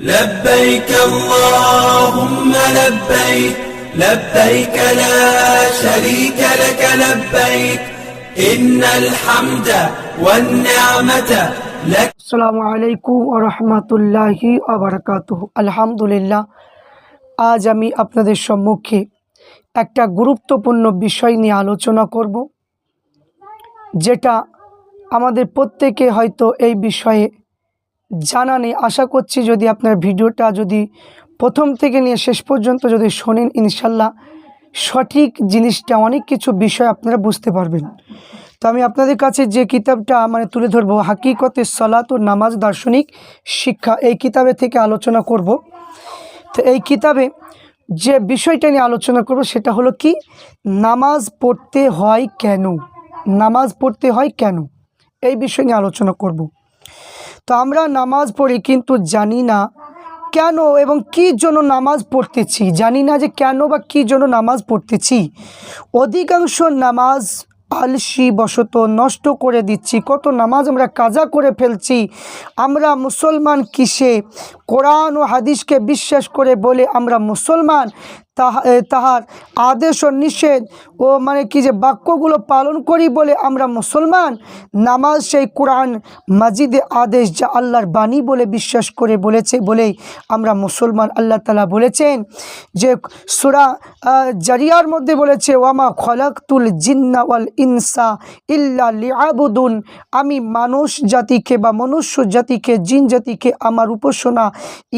لبيك اللهم لبيك لبيك لا شريك لك لبيك إن الحمد والنعمة لك আসসালামু আলাইকুম ও রহমতুল্লাহি আবরকাত আলহামদুলিল্লাহ আজ আমি আপনাদের সম্মুখে একটা গুরুত্বপূর্ণ বিষয় নিয়ে আলোচনা করব যেটা আমাদের প্রত্যেকে হয়তো এই বিষয়ে জানা নেই। আশা করছি যদি আপনার ভিডিওটা যদি প্রথম থেকে নিয়ে শেষ পর্যন্ত যদি শোনেন, ইনশাল্লাহ সঠিক জিনিসটা, অনেক কিছু বিষয় আপনারা বুঝতে পারবেন। তো আমি আপনাদের কাছে যে কিতাবটা মানে তুলে ধরবো হাকিকতে সলাত ও নামাজ দার্শনিক শিক্ষা, এই কিতাবে থেকে আলোচনা করব। তো এই কিতাবে যে বিষয়টা নিয়ে আলোচনা করব সেটা হলো কি, নামাজ পড়তে হয় কেন? নামাজ পড়তে হয় কেন? এই বিষয় নিয়ে আলোচনা করব। তো আমরা নামাজ পড়ি, কিন্তু জানি না কেন এবং কী জন্য নামাজ পড়তেছি। জানি না যে কেন বা কী জন্য নামাজ পড়তেছি। অধিকাংশ নামাজ আলসি বশত নষ্ট করে দিচ্ছি। কত নামাজ আমরা কাজা করে ফেলছি। আমরা মুসলমান কিসে? কোরআন ও হাদিসকে বিশ্বাস করে বলে আমরা মুসলমান? তাহার আদেশ ও নিষেধ ও মানে কি যে বাক্যগুলো পালন করি বলে আমরা মুসলমান, নামাজ সেই কোরআন মাজিদে আদেশ যা আল্লাহর বাণী বলে বিশ্বাস করে বলেছে বলেই আমরা মুসলমান আল্লাহ তালা বলেছেন যে সুরা জারিয়ার মধ্যে বলেছে, ওয়ামা খলাকতুল জিন্না ওয়াল ইনসা ইল্লা লিআবুদুন আমি মানুষ জাতিকে বা মনুষ্য জাতিকে, জিন জাতিকে আমার উপাসনা,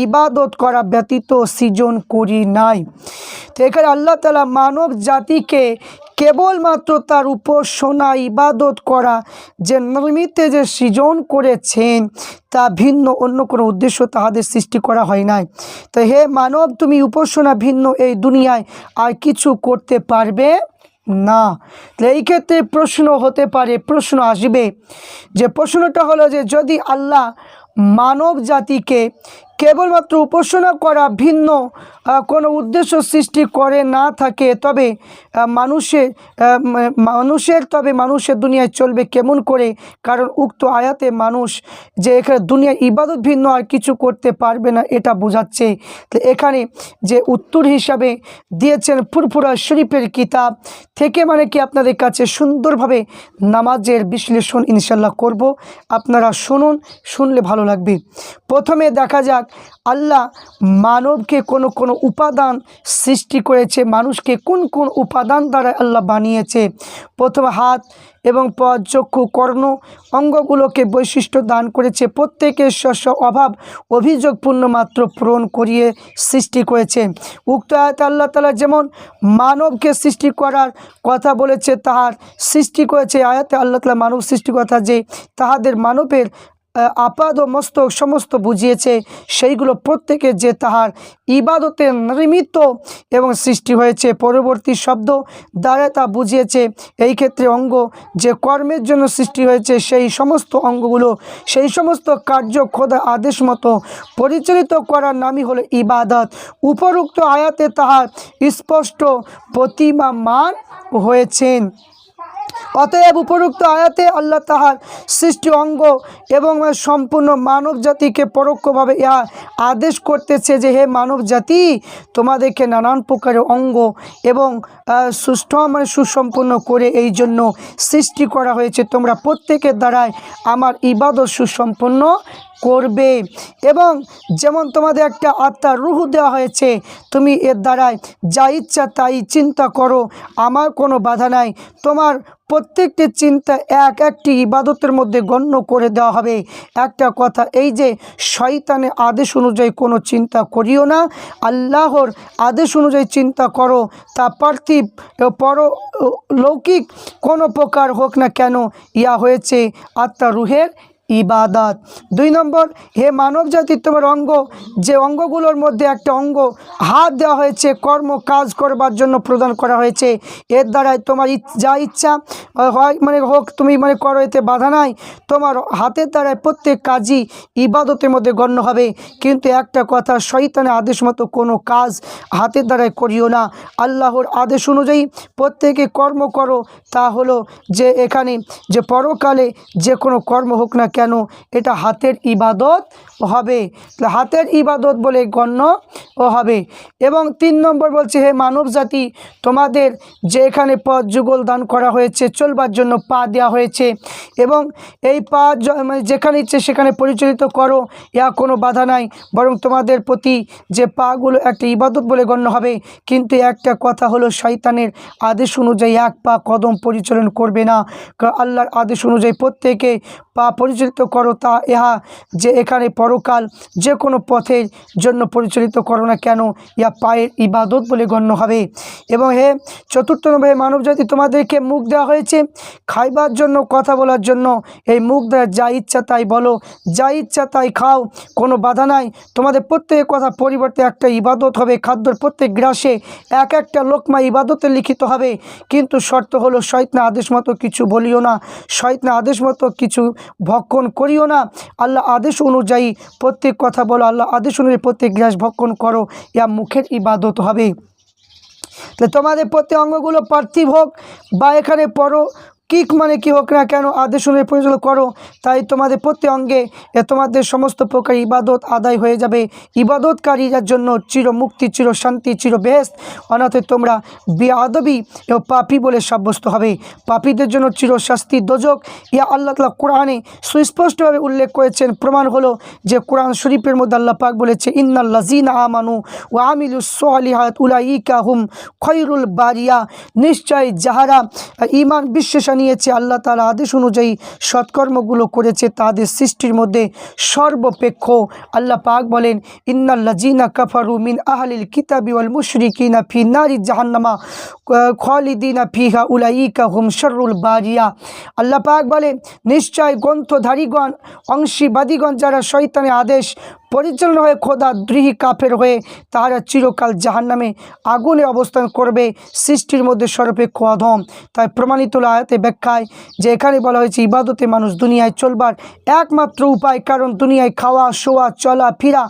ইবাদত করা ব্যতীত সৃজন করি নাই। তো এখানে আল্লাহ তালা মানব জাতিকে কেবলমাত্র তার উপাসনা ইবাদত করা, যে নির্মিতে যে সৃজন করেছেন, তা ভিন্ন, অন্য কোনো উদ্দেশ্য তাহাদের সৃষ্টি করা হয় নাই। তো হে মানব, তুমি উপাসনা ভিন্ন এই দুনিয়ায় আর কিছু করতে পারবে না। এই ক্ষেত্রে প্রশ্ন হতে পারে, প্রশ্ন আসবে যে প্রশ্নটা হলো যে যদি আল্লাহ মানব জাতিকে কেবলমাত্র উপাসনা করা ভিন্ন কোনো উদ্দেশ্য সৃষ্টি করে না থাকে। তবে মানুষের মানুষের, তবে মানুষের দুনিয়ায় চলবে কেমন করে? কারণ উক্ত আয়াতে মানুষ যে এখানে দুনিয়ার ইবাদত ভিন্ন আর কিছু করতে পারবে না, এটা বোঝাচ্ছে। তো এখানে যে উত্তর হিসাবে দিয়েছেন ফুরফুরা শরীফের কিতাব, থেকে মানে কি আপনাদের কাছে সুন্দরভাবে নামাজের বিশ্লেষণ ইনশাল্লাহ করব। আপনারা শুনুন, শুনলে ভালো লাগবে। প্রথমে দেখা যাক আল্লাহ মানবকে কোনো কোনো উপাদান সৃষ্টি করেছে, মানুষকে কোন কোন উপাদান দ্বারা আল্লাহ বানিয়েছে? প্রথম হাত এবং পদ চক্ষু, কর্ণ অঙ্গগুলোকে বৈশিষ্ট্য দান করেছে, প্রত্যেকের শস্য অভাব, অভিযোগপূর্ণ মাত্র পূরণ করিয়ে সৃষ্টি করেছে। উক্ত আয়াত আল্লাহ তালা যেমন মানবকে সৃষ্টি করার কথা বলেছে, তাহার সৃষ্টি করেছে। আয়াতে আল্লাহ তালা মানব সৃষ্টি কথা যে তাহাদের মানবের আপাদ ও মস্তক সমস্ত বুঝিয়েছে সেইগুলো প্রত্যেকে যে তাহার ইবাদতে নির্মিত এবং সৃষ্টি হয়েছে। পরবর্তী শব্দ দ্বারা তা বুঝিয়েছে এই ক্ষেত্রে অঙ্গ যে কর্মের জন্য সৃষ্টি হয়েছে সেই সমস্ত অঙ্গগুলো, সেই সমস্ত কার্য খোদা আদেশ মতো পরিচালিত করার নামই হলো ইবাদত। উপরোক্ত আয়াতে তাহার স্পষ্ট প্রতিমা মান হয়েছেন। অতএব উপরুক্ত আয়াতে আল্লাহ তাহার সৃষ্টি অঙ্গ এবং সম্পূর্ণ মানব জাতিকে পরোক্ষভাবে ইহা আদেশ করতেছে যে হে মানব জাতি, তোমাদেরকে নানান প্রকারের অঙ্গ এবং সুষ্ঠ মানে সুসম্পন্ন করে এই জন্য সৃষ্টি করা হয়েছে। তোমরা প্রত্যেকের দ্বারাই আমার ইবাদত সুসম্পন্ন করবে। এবং যেমন তোমাদের একটা আত্মার রুহ দেওয়া হয়েছে, তুমি এর দ্বারাই যা ইচ্ছা তাই চিন্তা করো, আমার কোনো বাধা নাই। তোমার প্রত্যেকটি চিন্তা এক একটি ইবাদতের মধ্যে গণ্য করে দেওয়া হবে। একটা কথা, এই যে শয়তানের আদেশ অনুযায়ী কোনো চিন্তা করিও না, আল্লাহর আদেশ অনুযায়ী চিন্তা করো, তা পার্থিব পর লৌকিক কোনো প্রকার হোক না কেন ইয়া হয়েছে আত্মা রুহের ইবাদত। দুই নম্বর, হে মানব জাতির তোমার অঙ্গ, যে অঙ্গগুলোর মধ্যে একটা অঙ্গ, হাত দেওয়া হয়েছে, কর্ম, কাজ করবার জন্য প্রদান করা হয়েছে। এর দ্বারাই তোমার যা ইচ্ছা হয় মানে হোক, তুমি মানে করো, এতে বাধা নাই। তোমার হাতের দ্বারাই প্রত্যেক কাজই ইবাদতের মধ্যে গণ্য হবে। কিন্তু একটা কথা, শয়তানের আদেশ মতো কোনো কাজ হাতের দ্বারাই করিও না। আল্লাহর আদেশ অনুযায়ী প্রত্যেকে কর্ম করো। তা হলো যে এখানে যে পরকালে যে কোনো কর্ম হোক না কেন, এটা হাতের ইবাদত হবে। হাতের ইবাদত বলে গণ্য ও হবে। এবং তিন নম্বর বলছে, হে মানব জাতি তোমাদের যে এখানে পথ যুগল দান করা হয়েছে চলবার জন্য পা দেওয়া হয়েছে এবং এই পা মানে যেখানে ইচ্ছে সেখানে পরিচালিত করো ইয়া কোনো বাধা নাই। বরং তোমাদের প্রতি যে পাগুলো একটা ইবাদত বলে গণ্য হবে, কিন্তু একটা কথা হলো শয়তানের আদেশ অনুযায়ী এক পা কদম পরিচালন করবে না। আল্লাহর আদেশ অনুযায়ী প্রত্যেকে পা পরিচালিত করো, তা ইহা যে এখানে পরকাল যে কোনো পথের জন্য পরিচালিত করো না কেন ইয়া পায়ের ইবাদত বলে গণ্য হবে। এবং হে চতুর্থ নম্বরে মানবজাতি, তোমাদেরকে মুখ দেওয়া হয়েছে খাইবার জন্য, কথা বলার জন্য, এই মুখ দেওয়া যা ইচ্ছা তাই বলো। যা ইচ্ছা তাই খাও, কোনো বাধা নাই। তোমাদের প্রত্যেকের কথা পরিবর্তে একটা ইবাদত হবে, খাদ্যর প্রত্যেক গ্রাসে এক একটা লোকমা ইবাদতে লিখিত হবে। কিন্তু শর্ত হলো শয়তনা আদেশ মতো কিছু বলিও না শয়তনা আদেশ মতো কিছু ভক্ষণ করিও না। আল্লাহ আদেশ অনুযায়ী প্রত্যেক কথা বলো আল্লাহ আদেশ অনুযায়ী প্রত্যেক গ্রাস ভক্ষণ করো ইয়া মুখের ইবাদত হবে। তাহলে তোমাদের প্রতি অঙ্গগুলো পার্থিব হোক বা এখানে পরো কিক মানে কি হোক না কেন আদেশ অনুযায়ী পরিচালনা করো, তাই তোমাদের প্রতি অঙ্গে তোমাদের সমস্ত প্রকার ইবাদত আদায় হয়ে যাবে। ইবাদতকারীর জন্য চির মুক্তি, চির শান্তি, চির বেহেস্ত অনাথে তোমরা বেআদবি ও পাপি বলে সাব্যস্ত হবে। পাপীদের জন্য চির শাস্তি দোজক। ইয়া আল্লাহ তালা কোরআনে সুস্পষ্টভাবে উল্লেখ করেছেন, প্রমাণ হলো যে কোরআন শরীফের মধ্যে আল্লাহ পাক বলেছে ইন্নাল্লাজিনা আমানু ও আমিলু সোয়ালিহাত উলাইকা হুম খৈরুল বারিয়া। নিশ্চয় যাহারা ইমান বিশ্বাস নিয়েছে আল্লাহ তার আদেশ অনুযায়ী সৎকর্মগুলো করেছে, তাদের সৃষ্টির মধ্যে সর্বপেক্ষ। আল্লাহ পাক বলেন ইন্নাল্লাজিনা কাফারু মিন আহলিল কিতাবি ওয়াল মুশরিকিনা ফি নারি জাহান্নামা খালিদিনা ফিহা উলাইকা হুম শররুল বারিয়া। আল্লাহ পাক বলেন, নিশ্চয় গ্রন্থধারীগণ, অংশীবাদীগণ যারা শৈতানের আদেশ পরিচালনা হয়ে খোদা দ্রোহী কাফের হয়ে তাহারা চিরকাল জাহান্নামে আগুনে অবস্থান করবে, সৃষ্টির মধ্যে সর্বাপেক্ষ অধম তাই প্রমাণিত আয়াতে ব্যাখ্যায় যে এখানে বলা হয়েছে, ইবাদতে মানুষ দুনিয়ায় চলবার একমাত্র উপায়, কারণ দুনিয়ায় খাওয়া, শোয়া, চলা, ফিরা,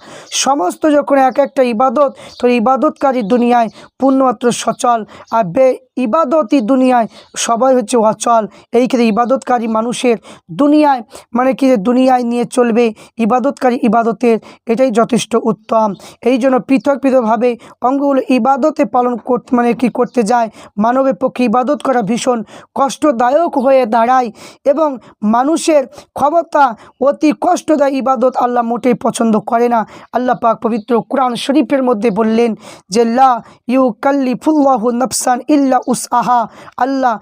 সমস্ত যখন এক একটা ইবাদত, তো ইবাদতকারী দুনিয়ায় পূর্ণমাত্র সচল আর বে ইবাদতই দুনিয়ায়। সবাই হচ্ছে অচল এই ক্ষেত্রে ইবাদতকারী মানুষের দুনিয়ায় মানে কি দুনিয়ায় নিয়ে চলবে, ইবাদতকারী ইবাদতের এটাই যথেষ্ট উত্তম। এই জন্য পৃথক পৃথকভাবে অঙ্গগুলো ইবাদতে পালন করতে মানে কি করতে যায়, মানবের পক্ষে ইবাদত করা ভীষণ কষ্টদায়ক হয়ে দাঁড়ায় এবং মানুষের ক্ষমতা অতি কষ্টদায়ী ইবাদত আল্লাহ মোটেই পছন্দ করে না। আল্লাহ পাক পবিত্র কোরআন শরীফের মধ্যে বললেন যে, লা ইউ কাল্লি ফুল্লাহু নফসান ইল্লা উস আহা আল্লাহ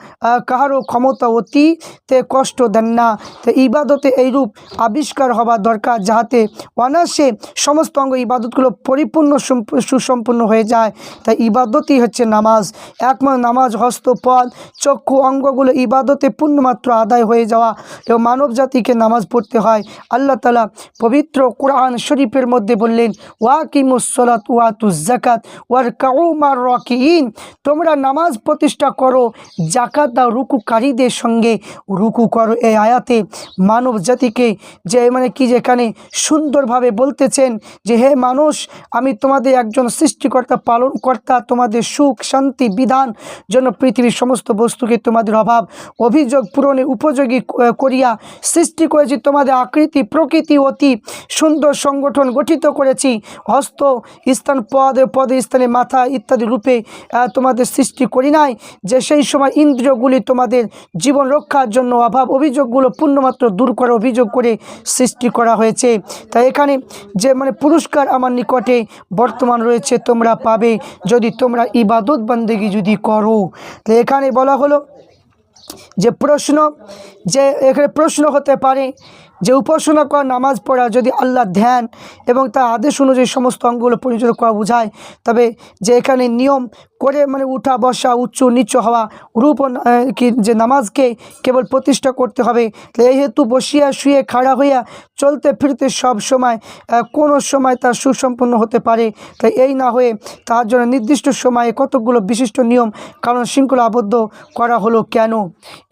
কাহারও ক্ষমতা অতিতে কষ্ট দেন না। তো ইবাদতে এইরূপ আবিষ্কার হওয়া দরকার, যাহাতে অনায়াসে সমস্ত অঙ্গ ইবাদতগুলো পরিপূর্ণ সম্প- সুসম্পন্ন হয়ে যায়। তাই ইবাদতই হচ্ছে নামাজ। একমাত্র নামাজ হস্তপদ চক্ষু, অঙ্গগুলো ইবাদতে পূর্ণমাত্র আদায় হয়ে যাওয়া এবং মানব জাতিকে নামাজ পড়তে হয়। আল্লাহ তালা পবিত্র কোরআন শরীফের মধ্যে বললেন ওয়াকিমুসলাত ওয়াতু জাকাত ওয়ার কাউমার রকিন তোমরা নামাজ প্রতিষ্ঠা করো। জাকাত দাও রুকুকারীদের সঙ্গে রুকু করো। এই আয়াতে মানব জাতিকে যে মানে কি যেখানে সুন্দরভাবে বলতেছেন যে, হে মানুষ, আমি তোমাদের একজন সৃষ্টিকর্তা, পালনকর্তা, তোমাদের সুখ, শান্তি, বিধান জন্য পৃথিবীর সমস্ত বস্তুকে তোমাদের অভাব, অভিযোগ পূরণে উপযোগী করিয়া সৃষ্টি করেছি, তোমাদের আকৃতি, প্রকৃতি, অতি সুন্দর সংগঠন গঠিত করেছি। হস্ত স্থান, পদ পদে স্থানে মাথা ইত্যাদি রূপে তোমাদের সৃষ্টি করি নাই যে সেই সময় ইন্দ্রিয়গুলি তোমাদের জীবন রক্ষার জন্য অভাব অভিযোগগুলো পূর্ণমাত্র দূর করে অভিযোগ করে সৃষ্টি করা হয়েছে। তাই এখানে যে মানে পুরস্কার আমার নিকটে বর্তমান রয়েছে, তোমরা পাবে যদি তোমরা ইবাদত বন্দেগি যদি করো। তো এখানে বলা হলো যে প্রশ্ন, যে এখানে প্রশ্ন হতে পারে যে উপাসনা করা, নামাজ পড়া, যদি আল্লাহ ধ্যান এবং তার আদেশ অনুযায়ী সমস্ত অঙ্গগুলো পরিচালনা করা বোঝায়, তবে যে এখানে নিয়ম করে মানে উঠা, বসা উচ্চ নিচু হওয়া, রূপ কি যে নামাজকে কেবল প্রতিষ্ঠা করতে হবে। তো এই হেতু বসিয়া, শুয়ে, খাড়া হইয়া চলতে ফিরতে সব সময় কোনো সময় তার সুসম্পন্ন হতে পারে। তাই এই না হয়ে তার জন্য নির্দিষ্ট সময়ে কতকগুলো বিশিষ্ট নিয়ম, কারণ শৃঙ্খলা আবদ্ধ করা হলো কেন?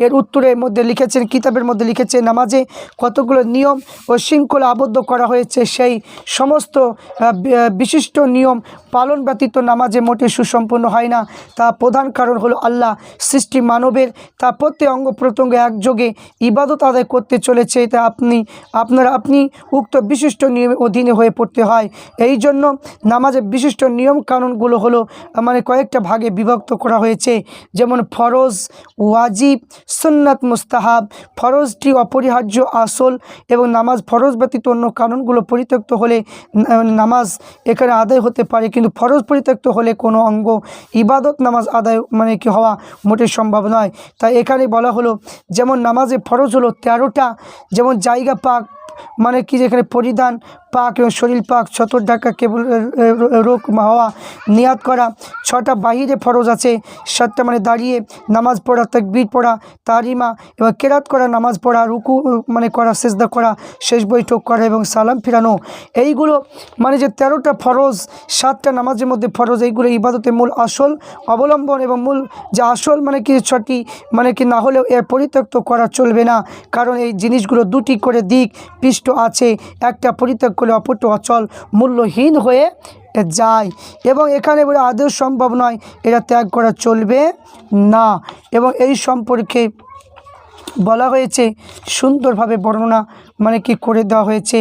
এর উত্তরের মধ্যে লিখেছেন, কিতাবের মধ্যে লিখেছে নামাজে কতগুলো নিয়ম ও শৃঙ্খলা আবদ্ধ করা হয়েছে, সেই সমস্ত বিশিষ্ট নিয়ম পালন ব্যতীত নামাজে মোটে সুসম্পন্ন হয় না। তা প্রধান কারণ হলো আল্লাহ সৃষ্টি মানবের তা প্রত্যেক অঙ্গ প্রত্যঙ্গ একযোগে ইবাদত আদায় করতে চলেছে। তা আপনি, আপনারা, আপনি উক্ত বিশিষ্ট নিয়মের অধীনে হয়ে পড়তে হয়। এই জন্য নামাজের বিশিষ্ট নিয়ম কানুনগুলো হলো মানে কয়েকটা ভাগে বিভক্ত করা হয়েছে। যেমন ফরজ, ওয়াজিব, সুন্নাত মুস্তাহাব, ফরজটি অপরিহার্য আসল এবং নামাজ ফরজ ব্যতীত অন্য কানুনগুলো পরিত্যক্ত হলে নামাজ এখানে আদায় হতে পারে। কিন্তু ফরজ পরিত্যক্ত হলে কোনো অঙ্গ ইবাদত, নামাজ আদায় মানে কি হওয়া মোটে সম্ভব নয়। তাই এখানে বলা হলো, যেমন নামাজে ফরজ হলো তেরোটা, যেমন জায়গা পাক মানে কি যেখানে পরিধান পাক এবং শরীর পাক ছতর ঢাকা কেবল রোগ হওয়া নিয়াত করা। ছটা বাহিরে ফরজ আছে, সাতটা মানে দাঁড়িয়ে নামাজ পড়া, তাকবীর পড়া, তারিমা এবং কেরাত করা, নামাজ পড়া, রুকু মানে করা, সেজদা করা, শেষ বৈঠক করা এবং সালাম ফিরানো। এইগুলো মানে যে তেরোটা ফরজ, সাতটা নামাজের মধ্যে ফরজ, এইগুলো ইবাদতের মূল আসল অবলম্বন এবং মূল যে আসল মানে কি, ছটি মানে কি না হলেও এর পরিত্যক্ত করা চলবে না। কারণ এই জিনিসগুলো দুটি করে দিক, পৃষ্ঠ আছে, একটা পরিত্যাগ করলে অপরটি অচল, মূল্যহীন হয়ে যায়। এবং এখানে বলে আদৌ সম্ভব নয়, এটা ত্যাগ করা চলবে না। এবং এই সম্পর্কে বলা হয়েছে, সুন্দরভাবে বর্ণনা মানে কি করে দেওয়া হয়েছে?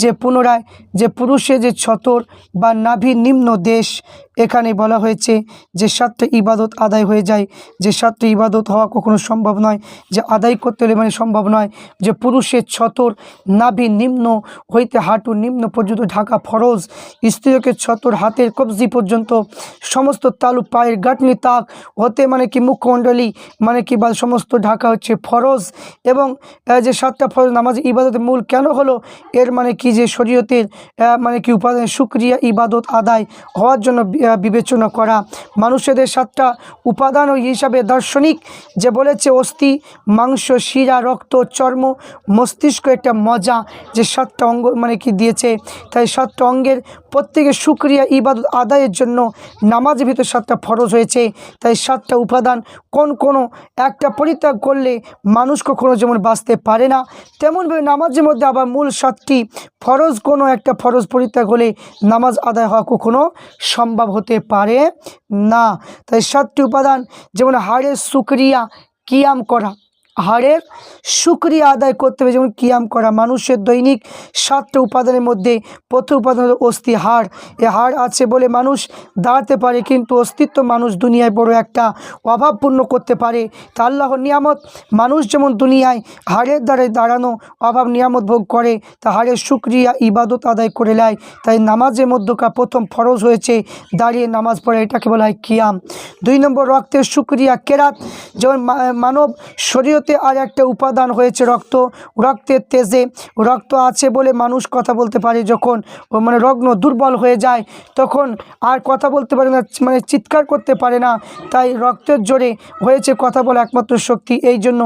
যে পুনরায় যে পুরুষে যে ছতর বা নাভি নিম্ন দেশ, এখানে বলা হয়েছে যে সাতটা ইবাদত আদায় হয়ে যায়। যে সাতটা ইবাদত হওয়া কখনো সম্ভব নয়, যে আদায় করতে হলে মানে সম্ভব নয়। যে পুরুষের ছতর নাভি নিম্ন হইতে হাঁটু নিম্ন পর্যন্ত ঢাকা ফরজ স্ত্রীকে ছতর হাতের কবজি পর্যন্ত সমস্ত তালু পায়ের গাঁটনি তাক হতে মানে কি মুখমণ্ডলী মানে কি বা সমস্ত ঢাকা হচ্ছে ফরজ এবং যে সাতটা ফরজ নামাজ ইবাদতের মূল কেন হলো? এর মানে কি যে শরীয়তের মানে কি উপাদান শুক্রিয়া, ইবাদত, আদায় হওয়ার জন্য বিবেচনা করা। মানুষেদের সাতটা উপাদান ও হিসাবে দার্শনিক যে বলেছে, অস্থি, মাংস, শিরা, রক্ত, চর্ম, মস্তিষ্ক একটা মজা যে সাতটা অঙ্গ মানে কি দিয়েছে। তাই সাতটা অঙ্গের প্রত্যেকের শুক্রিয়া, ইবাদত, আদায়ের জন্য নামাজের ভিতর সাতটা ফরজ হয়েছে। তাই সাতটা উপাদান কোন কোনো একটা পরিত্যাগ করলে মানুষ কখনো যেমন বাঁচতে পারে না, তেমনভাবে নামাজের মধ্যে আবার মূল সাতটি ফরজ, কোনো একটা ফরজ পরিত্যাগ হলে নামাজ আদায় হওয়া কখনো সম্ভব হতে পারে না। তাই সাতটি উপাদান, যেমন হাড়ের সুক্রিয়া, কিয়াম করা হাড়ের শুক্রিয়া আদায় করতে হবে। যেমন কিয়াম করা, মানুষের দৈনিক সাতটা উপাদানের মধ্যে প্রথম উপাদান হলো অস্থি হাড় এ হাড় আছে বলে মানুষ দাঁড়াতে পারে, কিন্তু অস্তিত্ব মানুষ দুনিয়ায় বড় একটা অভাব পূর্ণ করতে পারে। তা আল্লাহর নিয়ামত, মানুষ যেমন দুনিয়ায় হাড়ের দ্বারে দাঁড়ানো অভাব নিয়ামত ভোগ করে, তা হাড়ের শুক্রিয়া ইবাদত আদায় করে নেয়। তাই নামাজের মধ্যকার প্রথম ফরজ হয়েছে দাঁড়িয়ে নামাজ পড়ে, এটাকে বলা হয় কিয়াম। দুই নম্বর রক্তের শুক্রিয়া কেরাত, যেমন মানব শরীয়তে আর একটা উপাদান হয়েছে রক্ত। রক্তের তেজে রক্ত আছে বলে মানুষ কথা বলতে পারে যখন মানে রগ্ন দুর্বল হয়ে যায়, তখন আর কথা বলতে পারে না মানে চিৎকার করতে পারে না। তাই রক্তের জোরে হয়েছে কথা বলা একমাত্র শক্তি। এই জন্য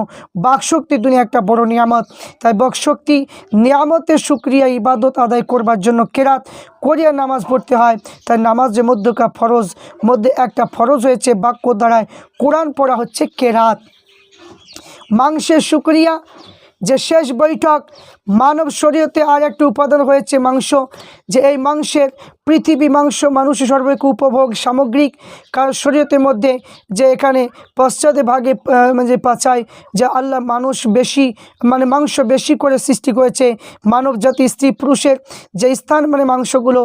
বাকশক্তি দুনিয়া একটা বড় নিয়ামত। তাই বাকশক্তি নিয়ামতের শুক্রিয়া ইবাদত আদায় করবার জন্য কেরাত করিয়া নামাজ পড়তে হয়। তাই নামাজের মধ্যকার ফরজ, মধ্যে একটা ফরজ হয়েছে বাক্য দ্বারায় কোরআন পড়া হচ্ছে কেরাত। মাংসের শুক্রিয়া। যে শেষ বৈঠক মানব শরীয়তে আর একটি উপাদান হয়েছে মাংস। যে এই মাংসের পৃথিবী মাংস মানুষের সর্বাধিক উপভোগ সামগ্রিক শরীয়তের মধ্যে যে এখানে পশ্চাতে ভাগে মানে যে পাচায়, যে আল্লাহ মানুষ বেশি মানে মাংস বেশি করে সৃষ্টি করেছে, মানব জাতি, স্ত্রী, পুরুষের যে স্থান মানে মাংসগুলো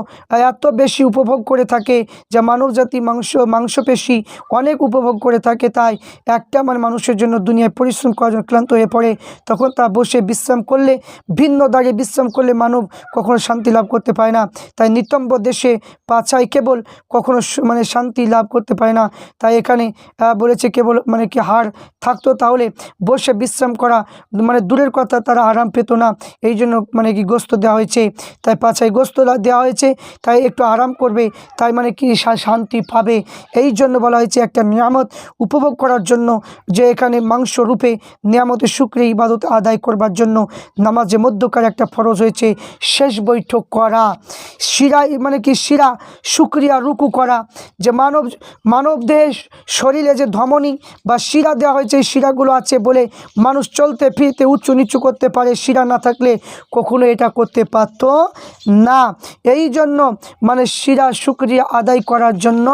এত বেশি উপভোগ করে থাকে, যে মানব জাতি মাংস, মাংসপেশি অনেক উপভোগ করে থাকে, তাই একটা মানে মানুষের জন্য দুনিয়ায় পরিশ্রম করার জন্য ক্লান্ত হয়ে পড়ে, তখন তা বসে বিশ্রাম করলে, ভিন্ন দাঁড়িয়ে বিশ্রাম করলে মানব কখনো শান্তি লাভ করতে পায় না। তাই নিতম্ব দেশে পাছাই কেবল কখনো মানে শান্তি লাভ করতে পারে না। তাই এখানে বলেছে কেবল মানে কি হাড় থাকতো, তাহলে বসে বিশ্রাম করা মানে দূরের কথা তারা আরাম পেত না। এই জন্য মানে কি গোস্ত দেওয়া হয়েছে। তাই পাছায় গোস্ত দেওয়া হয়েছে, তাই একটু আরাম করবে, তাই মানে কি শান্তি পাবে। এই জন্য বলা হয়েছে একটা নিয়ামত উপভোগ করার জন্য, যে এখানে মাংস রূপে নিয়ামতের শুক্রে ইবাদত আদায় করবার জন্য নামাজে মধ্যকার একটা ফরজ হয়েছে, শেষ বৈঠক করা। শিরা মানে কি শিরা, শুক্রিয়া, রুকু করা? যে মানব মানব দেহ শরীরে যে ধমনী বা শিরা দেওয়া হয়েছে, এই শিরাগুলো আছে বলে মানুষ চলতে, ফিরতে, উঁচু নিচু করতে পারে, শিরা না থাকলে কখনো এটা করতে পারত না। এই জন্য মানে শিরা, শুক্রিয়া আদায় করার জন্য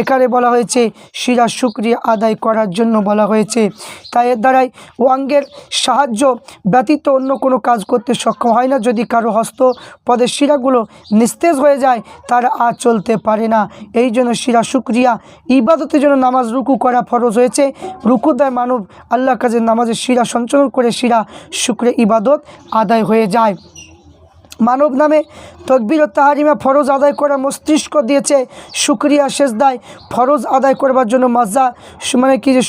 এখানে বলা হয়েছে, শিরা, শুক্রিয়া আদায় করার জন্য বলা হয়েছে। তাই এর দ্বারাই ও অঙ্গের সাহায্য ব্যতীত অন্য কোনো কাজ করতে সক্ষম হয় না। যদি কারও হস্ত পদের শিরাগুলো নিস্তেজ হয়ে যায় তারা আর চলতে পারে না। এই জন্য শিরা শুক্রিয়া। ইবাদতের জন্য নামাজ রুকু করা ফরজ হয়েছে। রুকু দেয় মানব। আল্লাহ কাজের নামাজের শিরা সঞ্চালন করে শিরা শুক্রে ইবাদত আদায় হয়ে যায়। মানব নামে তকবির ও তাহারিমা ফরজ আদায় করা মস্তিষ্ক দিয়েছে, শুক্রিয়া সেজদায় ফরজ আদায় করবার জন্য মাজা মানে কি যে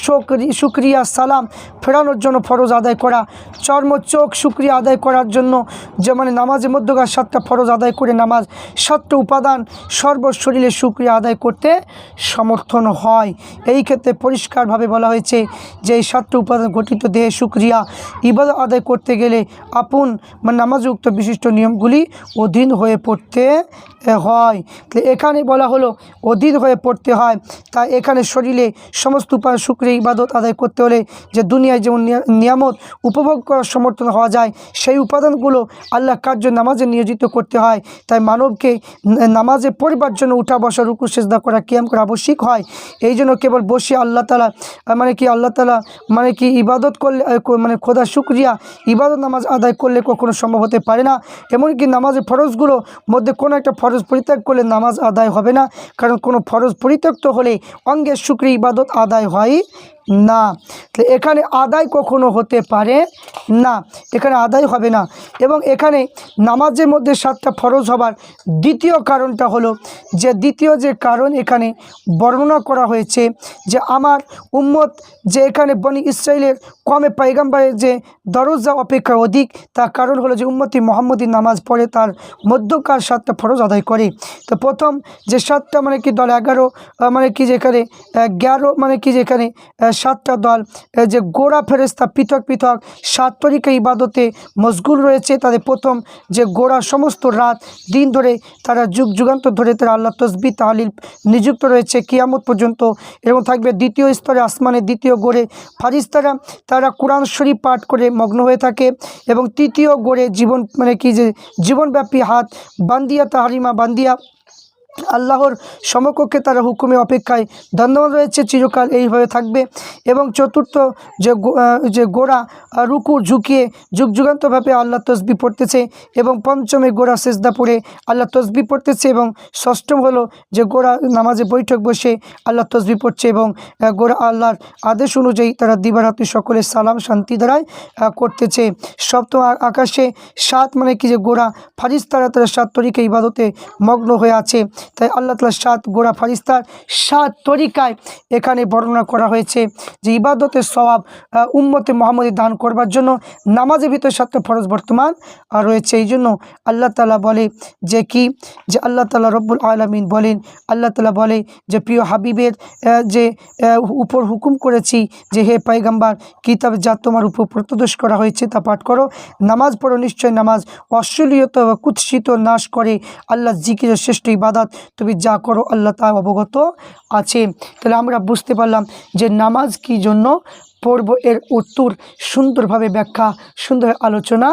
শুক্রিয়া, সালাম ফেরানোর জন্য ফরজ আদায় করা, চর্ম, চোখ শুক্রিয়া আদায় করার জন্য যে মানে নামাজের মধ্যকার সাতটা ফরজ আদায় করে নামাজ, সাতটা উপাদান সর্ব শরীরে শুক্রিয়া আদায় করতে সমর্থন হয়। এই ক্ষেত্রে পরিষ্কারভাবে বলা হয়েছে যে এই সাতটা উপাদান গঠিত দেহে শুক্রিয়া ইবাদত আদায় করতে গেলে আপন মানে নামাজযুক্ত বিশিষ্ট নিয়মগুলি অধীন হয়ে পড়তে হয়। এখানে বলা হলো, অধীন হয়ে পড়তে হয়। তাই এখানে শরীরে সমস্ত উপায় শুক্রিয়া ইবাদত আদায় করতে হলে যে দুনিয়ায় যেমন নিয়া- নিয়ামত উপভোগ করার সমর্থন হওয়া যায়, সেই উপাদানগুলো আল্লাহ কার্য নামাজে নিয়োজিত করতে হয়। তাই মানবকে নামাজে পড়বার জন্য উঠা, বসা, রুকু, সেজদা করা, কিয়াম করা আবশ্যিক হয়। এই জন্য কেবল বসে আল্লাহ তালা মানে কি আল্লাহ তালা মানে কি ইবাদত করলে মানে খোদা শুক্রিয়া, ইবাদত নামাজ আদায় করলে কখনো সম্ভব হতে পারে না। এমনকি নামাজের ফরজগুলো মধ্যে কোনো একটা ফরজ পরিত্যাগ করলে নামাজ আদায় হবে না। কারণ কোনো ফরজ পরিত্যক্ত হলে অঙ্গের শুক্রিয়া ইবাদত আদায় হয় না। তো এখানে আদায় কখনো হতে পারে না। এখানে আদায় হবে না। এবং এখানে নামাজের মধ্যে সাতটা ফরজ হবার দ্বিতীয় কারণটা হলো যে, দ্বিতীয় যে কারণ এখানে বর্ণনা করা হয়েছে যে, আমার উম্মত যে, এখানে বনি ইসরায়েলের কমে পাইগাম্বারের যে দরজা অপেক্ষা অধিক, তার কারণ হলো যে, উম্মতি মোহাম্মদী নামাজ পড়ে, তার মধ্যকার সাতটা ফরজ আদায় করে। তো প্রথম যে সাতটা মানে কি দল এগারো মানে কি যেখানে এগারো মানে কি যেখানে সাতটা দল আহ, যে গোড়া ফেরেস্তা পৃথক পৃথক সাত তরিকা ইবাদতে মশগুল রয়েছে। তাদের প্রথম যে গোড়া সমস্ত রাত দিন ধরে তারা যুগ যুগান্ত ধরে তারা আল্লাহ তসবি তাহলিল নিযুক্ত রয়েছে কিয়ামত পর্যন্ত। এবং থাকবে দ্বিতীয় স্তরে আসমানের দ্বিতীয় গোড়ে। ফারিস্তারা তারা কোরআন শরীফ পাঠ করে মগ্ন হয়ে থাকে। এবং তৃতীয় গোড়ে জীবন মানে কি যে জীবনব্যাপী হাত বান্দিয়া তাহারিমা বান্দিয়া আল্লাহর সমকক্ষে তারা হুকুমে অপেক্ষায় ধন্যবাদ রয়েছে, চিরকাল এইভাবে থাকবে। এবং চতুর্থ যে যে গোড়া রুকু ঝুঁকিয়ে যুগ যুগান্তভাবে আল্লাহ তসবি পড়তেছে এবং পঞ্চমে গোড়া সেজদা পড়ে আল্লাহ তসবি পড়তেছে এবং ষষ্ঠম হলো যে গোড়া নামাজে বৈঠক বসে আল্লাহ তসবি পড়ছে এবং গোড়া আল্লাহর আদেশ অনুযায়ী তারা দিবারাত্রি সকলে সালাম শান্তি দ্বারায় করতেছে। সপ্তম আকাশে সাত মানে কি যে গোড়া, ফারিস্তারা তারা সাত তরিকে ইবাদতে মগ্ন হয়ে আছে। তাই আল্লাহ তালা সাত গোড়া ফারিস্তার সাত তরিকায় এখানে বর্ণনা করা হয়েছে যে ইবাদতের স্বভাব উম্মতে মোহাম্মদী দান করবার জন্য নামাজের ভিতরে সাতটা ফরজ বর্তমান রয়েছে। এই জন্য আল্লাহ তালা বলে যে কি? যে আল্লাহ তালা রব্বুল আলমিন বলেন, আল্লাহ তালা বলে যে প্রিয় হাবিবের যে উপর হুকুম করেছি যে হে পাইগাম্বার কিতাব যা তোমার উপর প্রত্যদোষ করা হয়েছে তা পাঠ করো। নামাজ পড়ো, নিশ্চয় নামাজ অশ্লীলতা কুৎসিত নাশ করে। আল্লাহ জিকিরের শ্রেষ্ঠ ইবাদাত তুমি যা করো আল্লাহ তা অবগত আছে। তাহলে আমরা বুঝতে পারলাম যে নামাজ কি জন্য পর্ব এর উত্তর সুন্দরভাবে ব্যাখ্যা, সুন্দর আলোচনা